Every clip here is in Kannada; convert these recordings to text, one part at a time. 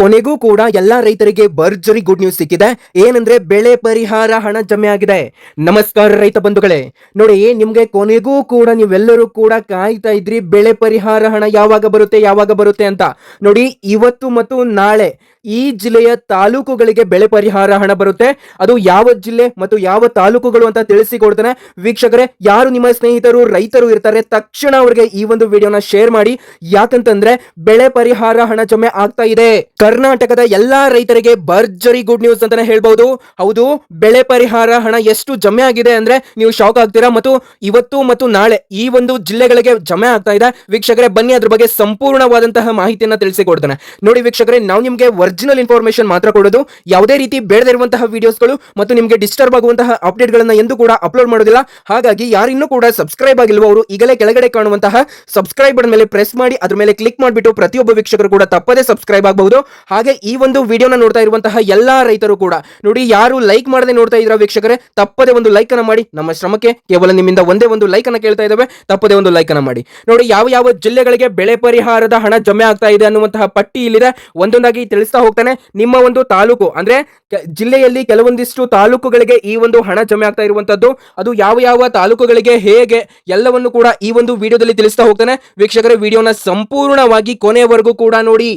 ಕೊನೆಗೂ ಕೂಡ ಎಲ್ಲಾ ರೈತರಿಗೆ ಭರ್ಜರಿ ಗುಡ್ ನ್ಯೂಸ್ ಸಿಕ್ಕಿದೆ. ಏನಂದ್ರೆ ಬೆಳೆ ಪರಿಹಾರ ಹಣ ಜಮೆ ಆಗಿದೆ. ನಮಸ್ಕಾರ ರೈತ ಬಂಧುಗಳೇ. ನೋಡಿ, ನಿಮ್ಗೆ ಕೊನೆಗೂ ಕೂಡ ನೀವೆಲ್ಲರೂ ಕೂಡ ಕಾಯ್ತಾ ಇದ್ರಿ ಬೆಳೆ ಪರಿಹಾರ ಹಣ ಯಾವಾಗ ಬರುತ್ತೆ ಯಾವಾಗ ಬರುತ್ತೆ ಅಂತ. ನೋಡಿ, ಇವತ್ತು ಮತ್ತು ನಾಳೆ ಈ ಜಿಲ್ಲೆಯ ತಾಲೂಕುಗಳಿಗೆ ಬೆಳೆ ಪರಿಹಾರ ಹಣ ಬರುತ್ತೆ. ಅದು ಯಾವ ಜಿಲ್ಲೆ ಮತ್ತು ಯಾವ ತಾಲೂಕುಗಳು ಅಂತ ತಿಳಿಸಿಕೊಡ್ತಾನೆ. ವೀಕ್ಷಕರೇ, ಯಾರು ನಿಮ್ಮ ಸ್ನೇಹಿತರು, ರೈತರು ಇರ್ತಾರೆ, ತಕ್ಷಣ ಅವರಿಗೆ ಈ ಒಂದು ವಿಡಿಯೋನ ಶೇರ್ ಮಾಡಿ. ಯಾಕಂತಂದ್ರೆ, ಬೆಳೆ ಪರಿಹಾರ ಹಣ ಜಮೆ ಆಗ್ತಾ ಇದೆ. ಕರ್ನಾಟಕದ ಎಲ್ಲಾ ರೈತರಿಗೆ ಭರ್ಜರಿ ಗುಡ್ ನ್ಯೂಸ್ ಅಂತಾನೆ ಹೇಳ್ಬಹುದು ಹೌದು, ಬೆಳೆ ಪರಿಹಾರ ಹಣ ಎಷ್ಟು ಜಮೆ ಆಗಿದೆ ಅಂದ್ರೆ ನೀವು ಶಾಕ್ ಆಗ್ತೀರಾ ಮತ್ತು ಇವತ್ತು ಮತ್ತು ನಾಳೆ ಈ ಒಂದು ಜಿಲ್ಲೆಗಳಿಗೆ ಜಮೆ ಆಗ್ತಾ ಇದೆ. ವೀಕ್ಷಕರೇ, ಬನ್ನಿ ಅದ್ರ ಬಗ್ಗೆ ಸಂಪೂರ್ಣವಾದಂತಹ ಮಾಹಿತಿಯನ್ನ ತಿಳಿಸಿಕೊಡ್ತಾನೆ. ನೋಡಿ ವೀಕ್ಷಕರೇ, ನಾವು ನಿಮ್ಗೆ ಒರಿಜಿನಲ್ ಇನ್ಫಾರ್ಮೇಶನ್ ಮಾತ್ರ ಕೊಡೋದು. ಯಾವುದೇ ರೀತಿ ಬೇಡದಿರುವಂತಹ ವಿಡಿಯೋಸ್ಗಳು ಮತ್ತು ನಿಮಗೆ ಡಿಸ್ಟರ್ಬ್ ಆಗುವಂತಹ ಅಪ್ಡೇಟ್ಗಳನ್ನ ಎಂದೂ ಕೂಡ ಅಪ್ಲೋಡ್ ಮಾಡೋದಿಲ್ಲ. ಹಾಗಾಗಿ ಯಾರಿನ್ನೂ ಕೂಡ ಸಬ್ಸ್ಕ್ರೈಬ್ ಆಗಿಲ್ವೋ ಅವರು ಈಗಲೇ ಕೆಳಗಡೆ ಕಾಣುವಂತಹ ಸಬ್ಸ್ಕ್ರೈಬ್ ಬಟನ್ ಮೇಲೆ ಪ್ರೆಸ್ ಮಾಡಿ, ಅದ್ರ ಮೇಲೆ ಕ್ಲಿಕ್ ಮಾಡಿಬಿಟ್ಟು ಪ್ರತಿಯೊಬ್ಬ ವೀಕ್ಷಕರು ಕೂಡ ತಪ್ಪದೇ ಸಬ್ಸ್ಕ್ರೈಬ್ ಆಗಬಹುದು. ಹಾಗೆ ಈ ಒಂದು ವಿಡಿಯೋನ ನೋಡ್ತಾ ಇರುವಂತಹ ಎಲ್ಲಾ ರೈತರು ಕೂಡ, ನೋಡಿ ಯಾರು ಲೈಕ್ ಮಾಡದೆ ನೋಡ್ತಾ ಇದ್ರ ವೀಕ್ಷಕರೇ, ತಪ್ಪದೆ ಒಂದು ಲೈಕ್ ಅನ್ನ ಮಾಡಿ. ನಮ್ಮ ಶ್ರಮಕ್ಕೆ ಕೇವಲ ನಿಮ್ಮಿಂದ ಒಂದೇ ಒಂದು ಲೈಕ್ ಅನ್ನ ಕೇಳ್ತಾ ಇದ್ದಾವೆ, ತಪ್ಪದೇ ಒಂದು ಲೈಕ್ ಅನ್ನ ಮಾಡಿ. ನೋಡಿ ಯಾವ ಯಾವ ಜಿಲ್ಲೆಗಳಿಗೆ ಬೆಳೆ ಪರಿಹಾರದ ಹಣ ಜಮೆ ಆಗ್ತಾ ಇದೆ ಅನ್ನುವಂತಹ ಪಟ್ಟಿ ಇಲ್ಲಿದೆ. ಒಂದೊಂದಾಗಿ ತಿಳಿಸ್ತಾ ಹೋಗ್ತಾನೆ. ನಿಮ್ಮ ಒಂದು ತಾಲೂಕು, ಅಂದ್ರೆ ಜಿಲ್ಲೆಯಲ್ಲಿ ಕೆಲವೊಂದಿಷ್ಟು ತಾಲೂಕುಗಳಿಗೆ ಈ ಒಂದು ಹಣ ಜಮೆ ಆಗ್ತಾ ಇರುವಂತದ್ದು, ಅದು ಯಾವ ಯಾವ ತಾಲೂಕುಗಳಿಗೆ ಹೇಗೆ ಎಲ್ಲವನ್ನು ಕೂಡ ಈ ಒಂದು ವಿಡಿಯೋದಲ್ಲಿ ತಿಳಿಸ್ತಾ ಹೋಗ್ತಾನೆ. ವೀಕ್ಷಕರೇ, ವಿಡಿಯೋನ ಸಂಪೂರ್ಣವಾಗಿ ಕೊನೆಯವರೆಗೂ ಕೂಡ ನೋಡಿ.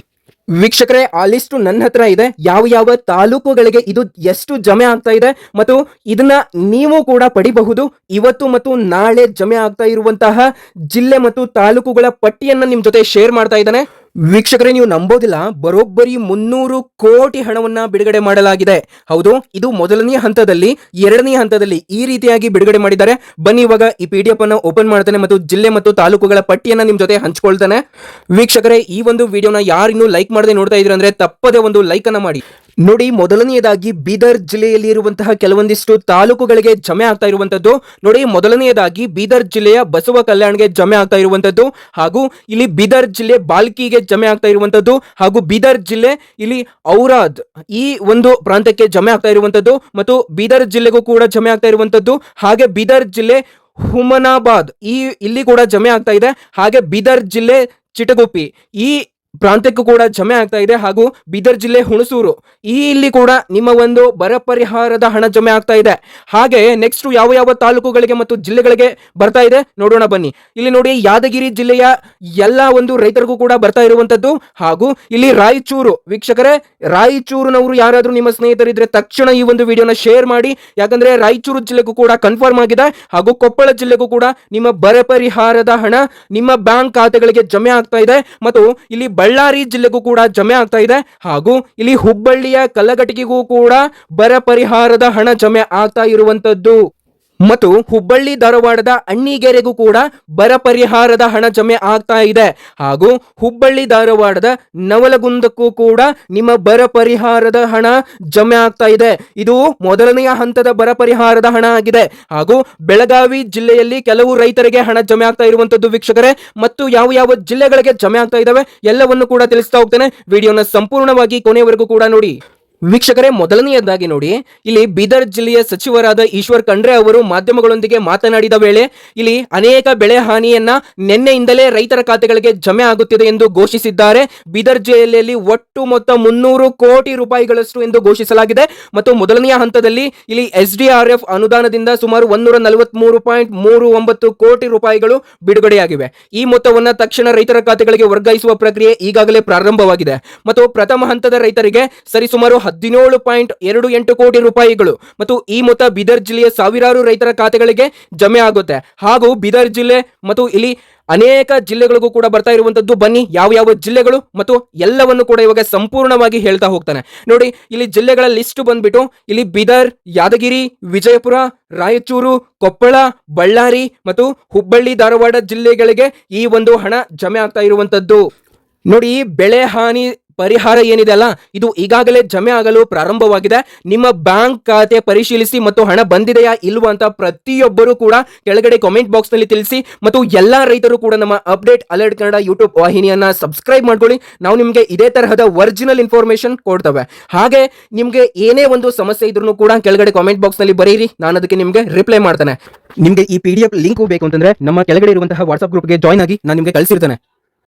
ವೀಕ್ಷಕರೇ, ಆ ಲಿಸ್ಟ್ ನನ್ನ ಹತ್ರ ಇದೆ. ಯಾವ ಯಾವ ತಾಲೂಕುಗಳಿಗೆ ಇದು ಎಷ್ಟು ಜಮೆ ಆಗ್ತಾ ಇದೆ ಮತ್ತು ಇದನ್ನ ನೀವು ಕೂಡ ಪಡಿಬಹುದು. ಇವತ್ತು ಮತ್ತು ನಾಳೆ ಜಮೆ ಆಗ್ತಾ ಇರುವಂತಹ ಜಿಲ್ಲೆ ಮತ್ತು ತಾಲೂಕುಗಳ ಪಟ್ಟಿಯನ್ನು ನಿಮ್ಮ ಜೊತೆ ಶೇರ್ ಮಾಡ್ತಾ ಇದ್ದಾನೆ. ವೀಕ್ಷಕರೇ, ನೀವು ನಂಬೋದಿಲ್ಲ, ಬರೋಬ್ಬರಿ ಮುನ್ನೂರು ಕೋಟಿ ಹಣವನ್ನ ಬಿಡುಗಡೆ ಮಾಡಲಾಗಿದೆ. ಹೌದು, ಇದು ಮೊದಲನೇ ಹಂತದಲ್ಲಿ, ಎರಡನೇ ಹಂತದಲ್ಲಿ ಈ ರೀತಿಯಾಗಿ ಬಿಡುಗಡೆ ಮಾಡಿದ್ದಾರೆ. ಬನ್ನಿ, ಇವಾಗ ಈ ಪಿ ಡಿ ಎಫ್ ಅನ್ನು ಓಪನ್ ಮಾಡ್ತಾನೆ ಮತ್ತು ಜಿಲ್ಲೆ ಮತ್ತು ತಾಲೂಕುಗಳ ಪಟ್ಟಿಯನ್ನ ನಿಮ್ ಜೊತೆ ಹಂಚ್ಕೊಳ್ತಾನೆ. ವೀಕ್ಷಕರೇ, ಈ ಒಂದು ವಿಡಿಯೋನ ಯಾರಿನ್ನೂ ಲೈಕ್ ಮಾಡದೆ ನೋಡ್ತಾ ಇದ್ರೆ ಅಂದ್ರೆ ತಪ್ಪದೆ ಒಂದು ಲೈಕ್ ಅನ್ನ ಮಾಡಿ. ನೋಡಿ, ಮೊದಲನೆಯದಾಗಿ ಬೀದರ್ ಜಿಲ್ಲೆಯಲ್ಲಿ ಇರುವಂತಹ ಕೆಲವೊಂದಿಷ್ಟು ತಾಲೂಕುಗಳಿಗೆ ಜಮೆ ಆಗ್ತಾ ಇರುವಂತದ್ದು. ನೋಡಿ, ಮೊದಲನೆಯದಾಗಿ ಬೀದರ್ ಜಿಲ್ಲೆಯ ಬಸವ ಕಲ್ಯಾಣ್ಗೆ ಜಮೆ ಆಗ್ತಾ ಇರುವಂತದ್ದು ಹಾಗೂ ಇಲ್ಲಿ ಬೀದರ್ ಜಿಲ್ಲೆ ಬಾಲ್ಕಿಗೆ ಜಮೆ ಆಗ್ತಾ ಇರುವಂತದ್ದು ಹಾಗೂ ಬೀದರ್ ಜಿಲ್ಲೆ ಇಲ್ಲಿ ಔರಾದ್ ಈ ಒಂದು ಪ್ರಾಂತ್ಯಕ್ಕೆ ಜಮೆ ಆಗ್ತಾ ಇರುವಂತದ್ದು ಮತ್ತು ಬೀದರ್ ಜಿಲ್ಲೆಗೂ ಕೂಡ ಜಮೆ ಆಗ್ತಾ ಇರುವಂತದ್ದು. ಹಾಗೆ ಬೀದರ್ ಜಿಲ್ಲೆ ಹುಮನಾಬಾದ್ ಈ ಇಲ್ಲಿ ಕೂಡ ಜಮೆ ಆಗ್ತಾ ಇದೆ. ಹಾಗೆ ಬೀದರ್ ಜಿಲ್ಲೆ ಚಿಟಗುಪ್ಪಿ ಈ ಪ್ರಾಂತ್ಯಕ್ಕೂ ಕೂಡ ಜಮೆ ಆಗ್ತಾ ಇದೆ ಹಾಗೂ ಬೀದರ್ ಜಿಲ್ಲೆ ಹುಣಸೂರು. ಈ ಇಲ್ಲಿ ಕೂಡ ನಿಮ್ಮ ಒಂದು ಬರ ಪರಿಹಾರದ ಹಣ ಜಮೆ ಆಗ್ತಾ ಇದೆ. ಹಾಗೆ ನೆಕ್ಸ್ಟ್ ಯಾವ ಯಾವ ತಾಲೂಕುಗಳಿಗೆ ಮತ್ತು ಜಿಲ್ಲೆಗಳಿಗೆ ಬರ್ತಾ ಇದೆ ನೋಡೋಣ ಬನ್ನಿ. ಇಲ್ಲಿ ನೋಡಿ ಯಾದಗಿರಿ ಜಿಲ್ಲೆಯ ಎಲ್ಲ ಒಂದು ರೈತರಿಗೂ ಕೂಡ ಬರ್ತಾ ಇರುವಂತದ್ದು ಹಾಗೂ ಇಲ್ಲಿ ರಾಯಚೂರು. ವೀಕ್ಷಕರೇ, ರಾಯಚೂರಿನವರು ಯಾರಾದರೂ ನಿಮ್ಮ ಸ್ನೇಹಿತರಿದ್ರೆ ತಕ್ಷಣ ಈ ಒಂದು ವಿಡಿಯೋನ ಶೇರ್ ಮಾಡಿ. ಯಾಕಂದ್ರೆ ರಾಯಚೂರು ಜಿಲ್ಲೆಗೂ ಕೂಡ ಕನ್ಫರ್ಮ್ ಆಗಿದೆ ಹಾಗೂ ಕೊಪ್ಪಳ ಜಿಲ್ಲೆಗೂ ಕೂಡ ನಿಮ್ಮ ಬರ ಪರಿಹಾರದ ಹಣ ನಿಮ್ಮ ಬ್ಯಾಂಕ್ ಖಾತೆಗಳಿಗೆ ಜಮೆ ಆಗ್ತಾ ಇದೆ. ಮತ್ತು ಇಲ್ಲಿ ಬಳ್ಳಾರಿ ಜಿಲ್ಲೆಗೂ ಕೂಡ ಜಮೆ ಆಗ್ತಾ ಇದೆ. ಹಾಗೂ ಇಲ್ಲಿ ಹುಬ್ಬಳ್ಳಿಯ ಕಲ್ಲಘಟಗಿಗೂ ಕೂಡ ಬರ ಪರಿಹಾರದ ಹಣ ಜಮೆ ಆಗ್ತಾ ಇರುವಂತದ್ದು. ಮತ್ತು ಹುಬ್ಬಳ್ಳಿ ಧಾರವಾಡದ ಅಣ್ಣಿಗೆರೆಗೂ ಕೂಡ ಬರ ಪರಿಹಾರದ ಹಣ ಜಮೆ ಆಗ್ತಾ ಇದೆ. ಹಾಗೂ ಹುಬ್ಬಳ್ಳಿ ಧಾರವಾಡದ ನವಲಗುಂದಕ್ಕೂ ಕೂಡ ನಿಮ್ಮ ಬರ ಪರಿಹಾರದ ಹಣ ಜಮೆ ಆಗ್ತಾ ಇದೆ. ಇದು ಮೊದಲನೆಯ ಹಂತದ ಬರ ಪರಿಹಾರದ ಹಣ ಆಗಿದೆ. ಹಾಗೂ ಬೆಳಗಾವಿ ಜಿಲ್ಲೆಯಲ್ಲಿ ಕೆಲವು ರೈತರಿಗೆ ಹಣ ಜಮೆ ಆಗ್ತಾ ಇರುವಂತದ್ದು ವೀಕ್ಷಕರೇ, ಮತ್ತು ಯಾವ ಯಾವ ಜಿಲ್ಲೆಗಳಿಗೆ ಜಮೆ ಆಗ್ತಾ ಇದಾವೆ ಎಲ್ಲವನ್ನು ಕೂಡ ತಿಳಿಸ್ತಾ ಹೋಗ್ತೇನೆ. ವಿಡಿಯೋನ ಸಂಪೂರ್ಣವಾಗಿ ಕೊನೆಯವರೆಗೂ ಕೂಡ ನೋಡಿ. ವೀಕ್ಷಕರೇ, ಮೊದಲನೆಯದಾಗಿ ನೋಡಿ, ಇಲ್ಲಿ ಬೀದರ್ ಜಿಲ್ಲೆಯ ಸಚಿವರಾದ ಈಶ್ವರ್ ಖಂಡ್ರೆ ಅವರು ಮಾಧ್ಯಮಗಳೊಂದಿಗೆ ಮಾತನಾಡಿದ ವೇಳೆ, ಇಲ್ಲಿ ಅನೇಕ ಬೆಳೆ ಹಾನಿಯನ್ನ ನಿನ್ನೆಯಿಂದಲೇ ರೈತರ ಖಾತೆಗಳಿಗೆ ಜಮೆ ಆಗುತ್ತಿದೆ ಎಂದು ಘೋಷಿಸಿದ್ದಾರೆ. ಬೀದರ್ ಜಿಲ್ಲೆಯಲ್ಲಿ ಒಟ್ಟು ಮೊತ್ತ ಮುನ್ನೂರು ಕೋಟಿ ರೂಪಾಯಿಗಳಷ್ಟು ಎಂದು ಘೋಷಿಸಲಾಗಿದೆ. ಮತ್ತು ಮೊದಲನೆಯ ಹಂತದಲ್ಲಿ ಇಲ್ಲಿ ಎಸ್ ಆರ್ ಎಫ್ ಅನುದಾನದಿಂದ ಸುಮಾರು ಒಂದೂರ ನಲವತ್ಮೂರು ಪಾಯಿಂಟ್ ಮೂರು ಒಂಬತ್ತು ಕೋಟಿ ರೂಪಾಯಿಗಳು ಬಿಡುಗಡೆಯಾಗಿವೆ. ಈ ಮೊತ್ತವನ್ನು ತಕ್ಷಣ ರೈತರ ಖಾತೆಗಳಿಗೆ ವರ್ಗಾಯಿಸುವ ಪ್ರಕ್ರಿಯೆ ಈಗಾಗಲೇ ಪ್ರಾರಂಭವಾಗಿದೆ. ಮತ್ತು ಪ್ರಥಮ ಹಂತದ ರೈತರಿಗೆ ಸರಿಸುಮಾರು ಹದಿನೇಳು ಪಾಯಿಂಟ್ ಎರಡು ಎಂಟು ಕೋಟಿ ರೂಪಾಯಿಗಳು. ಮತ್ತು ಈ ಮೊತ್ತ ಬೀದರ್ ಜಿಲ್ಲೆಯ ಸಾವಿರಾರು ರೈತರ ಖಾತೆಗಳಿಗೆ ಜಮೆ ಆಗುತ್ತೆ. ಹಾಗೂ ಬೀದರ್ ಜಿಲ್ಲೆ ಮತ್ತು ಇಲ್ಲಿ ಅನೇಕ ಜಿಲ್ಲೆಗಳಿಗೂ ಕೂಡ ಬರ್ತಾ ಇರುವಂತದ್ದು ಬನ್ನಿ, ಯಾವ ಯಾವ ಜಿಲ್ಲೆಗಳು ಮತ್ತು ಎಲ್ಲವನ್ನು ಕೂಡ ಇವಾಗ ಸಂಪೂರ್ಣವಾಗಿ ಹೇಳ್ತಾ ಹೋಗ್ತಾನೆ. ನೋಡಿ, ಇಲ್ಲಿ ಜಿಲ್ಲೆಗಳ ಲಿಸ್ಟ್ ಬಂದ್ಬಿಟ್ಟು, ಇಲ್ಲಿ ಬೀದರ್, ಯಾದಗಿರಿ, ವಿಜಯಪುರ, ರಾಯಚೂರು, ಕೊಪ್ಪಳ, ಬಳ್ಳಾರಿ ಮತ್ತು ಹುಬ್ಬಳ್ಳಿ, ಧಾರವಾಡ ಜಿಲ್ಲೆಗಳಿಗೆ ಈ ಒಂದು ಹಣ ಜಮೆ ಆಗ್ತಾ ಇರುವಂತದ್ದು ನೋಡಿ, ಬೆಳೆ ಹಾನಿ ಪರಿಹಾರ ಏನಿದೆ ಅಲ್ಲ, ಇದು ಈಗಾಗಲೇ ಜಮೆ ಆಗಲು ಪ್ರಾರಂಭವಾಗಿದೆ. ನಿಮ್ಮ ಬ್ಯಾಂಕ್ ಖಾತೆ ಪರಿಶೀಲಿಸಿ ಮತ್ತು ಹಣ ಬಂದಿದೆಯಾ ಇಲ್ವಾ ಅಂತ ಪ್ರತಿಯೊಬ್ಬರು ಕೂಡ ಕೆಳಗಡೆ ಕಾಮೆಂಟ್ ಬಾಕ್ಸ್ನಲ್ಲಿ ತಿಳಿಸಿ ಮತ್ತು ಎಲ್ಲಾ ರೈತರು ಕೂಡ ನಮ್ಮ ಅಪ್ಡೇಟ್ ಅಲರ್ಟ್ ಕನ್ನಡ ಯೂಟ್ಯೂಬ್ ವಾಹಿನಿಯನ್ನ ಸಬ್ಸ್ಕ್ರೈಬ್ ಮಾಡ್ಕೊಳ್ಳಿ. ನಾವು ನಿಮಗೆ ಇದೇ ತರಹದ ಒರಿಜಿನಲ್ ಇನ್ಫಾರ್ಮೇಶನ್ ಕೊಡ್ತವೆ. ಹಾಗೆ ನಿಮಗೆ ಏನೇ ಒಂದು ಸಮಸ್ಯೆ ಇದ್ರೂ ಕೂಡ ಕೆಳಗಡೆ ಕಾಮೆಂಟ್ ಬಾಕ್ಸ್ನಲ್ಲಿ ಬರೀರಿ. ನಾನು ಅದಕ್ಕೆ ನಿಮಗೆ ರಿಪ್ಲೈ ಮಾಡ್ತೇನೆ. ನಿಮಗೆ ಈ ಪಿ ಡಿ ಎಫ್ ಲಿಂಕ್ ಬೇಕು ಅಂತಂದ್ರೆ ನಮ್ಮ ಕೆಳಗಡೆ ಇರುವಂತಹ ವಾಟ್ಸ್ಆಪ್ ಗ್ರೂಪ್ಗೆ ಜಾಯ್ನ್ ಆಗಿ ನಾನು ನಿಮಗೆ ಕಳಿಸಿರ್ತೇನೆ.